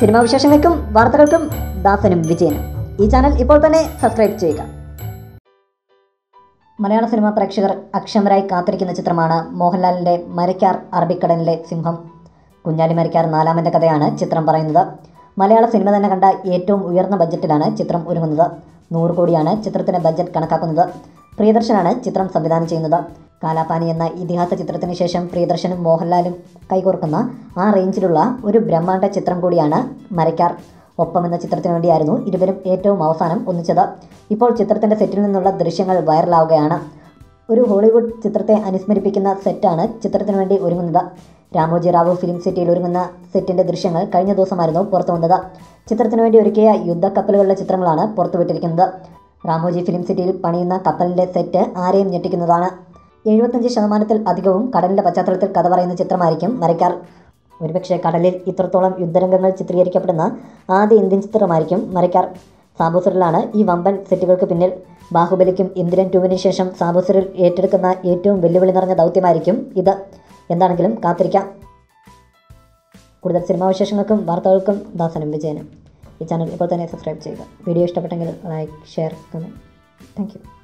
Cinema വിശേഷങ്ങൾക്കും വാർത്തകൾക്കും ദാസനും വിജയനും. ഈ ചാനൽ ഇപ്പോൾ തന്നെ സബ്സ്ക്രൈബ് ചെയ്യുക. മലയാള സിനിമാ പ്രേക്ഷകർ അക്ഷമരായി കാത്തിരിക്കുന്ന ചിത്രമാണ് മോഹൻലാലിന്റെ മരക്കാർ അറബിക്കടലിലെ സിംഹം. കുഞ്ഞാലി മരക്കാർ നാലാമന്റെ കഥയാണ് ചിത്രം പറയുന്നത്. മലയാള സിനിമ തന്നെ കണ്ട ഏറ്റവും ഉയർന്ന ബജറ്റിലാണ് ചിത്രം ഒരുങ്ങുന്നത്. നൂറ് കോടിയാണ് ചിത്രത്തിന്റെ ബജറ്റ് കണക്കാക്കുന്നത്. പ്രിയദർശനാണ് ചിത്രം സംവിധാനം ചെയ്യുന്നത്. കാലാപാനി എന്ന ഇതിഹാസ ചിത്രത്തിന് ശേഷം പ്രിയദർശനും മോഹൻലാലും കൈകോർക്കുന്ന ആ റേഞ്ചിലുള്ള ഒരു ബ്രഹ്മാണ്ഡ ചിത്രം കൂടിയാണ് മരക്കാർ. ഒപ്പം എന്ന ചിത്രത്തിന് വേണ്ടിയായിരുന്നു ഇരുവരും ഏറ്റവും അവസാനം ഒന്നിച്ചത്. ഇപ്പോൾ ചിത്രത്തിന്റെ സെറ്റിൽ നിന്നുള്ള ദൃശ്യങ്ങൾ വൈറലാവുകയാണ്. ഒരു ഹോളിവുഡ് ചിത്രത്തെ അനുസ്മരിപ്പിക്കുന്ന സെറ്റാണ് ചിത്രത്തിന് വേണ്ടി ഒരുങ്ങുന്നത്. രാമോജി റാവു ഫിലിം സിറ്റിയിൽ ഒരുങ്ങുന്ന സെറ്റിന്റെ ദൃശ്യങ്ങൾ കഴിഞ്ഞ ദിവസമായിരുന്നു പുറത്തു വന്നത്. ചിത്രത്തിന് വേണ്ടി ഒരുക്കിയ യുദ്ധക്കപ്പലുകളുടെ ചിത്രങ്ങളാണ് പുറത്തുവിട്ടിരിക്കുന്നത്. രാമോജി ഫിലിം സിറ്റിയിൽ പണിയുന്ന കപ്പലിന്റെ സെറ്റ് ആരെയും ഞെട്ടിക്കുന്നതാണ്. എഴുപത്തഞ്ച് ശതമാനത്തിൽ അധികവും കടലിന്റെ പശ്ചാത്തലത്തിൽ കഥ പറയുന്ന ചിത്രമായിരിക്കും മരക്കാർ. ഒരുപക്ഷെ കടലിൽ ഇത്രത്തോളം യുദ്ധരംഗങ്ങൾ ചിത്രീകരിക്കപ്പെടുന്ന ആദ്യ ഇന്ത്യൻ ചിത്രമായിരിക്കും മരക്കാർ. സാബുസറിലാണ് ഈ വമ്പൻ സെറ്റുകൾക്ക് പിന്നിൽ. ബാഹുബലിക്കും ഇന്ദ്രൻ ടൂവിന് ശേഷം സാബുസറിൽ ഏറ്റെടുക്കുന്ന ഏറ്റവും വെല്ലുവിളി നിറഞ്ഞ ദൗത്യമായിരിക്കും ഇത്. എന്താണെങ്കിലും കാത്തിരിക്കാം. കൂടുതൽ സിനിമാ വിശേഷങ്ങൾക്കും വാർത്തകൾക്കും ദാസനും വിജയനും. ഈ ചാനൽ ഇപ്പോൾ തന്നെ സബ്സ്ക്രൈബ് ചെയ്യുക. വീഡിയോ ഇഷ്ടപ്പെട്ടെങ്കിൽ ലൈക്ക് ഷെയർ കമന്റ് താങ്ക്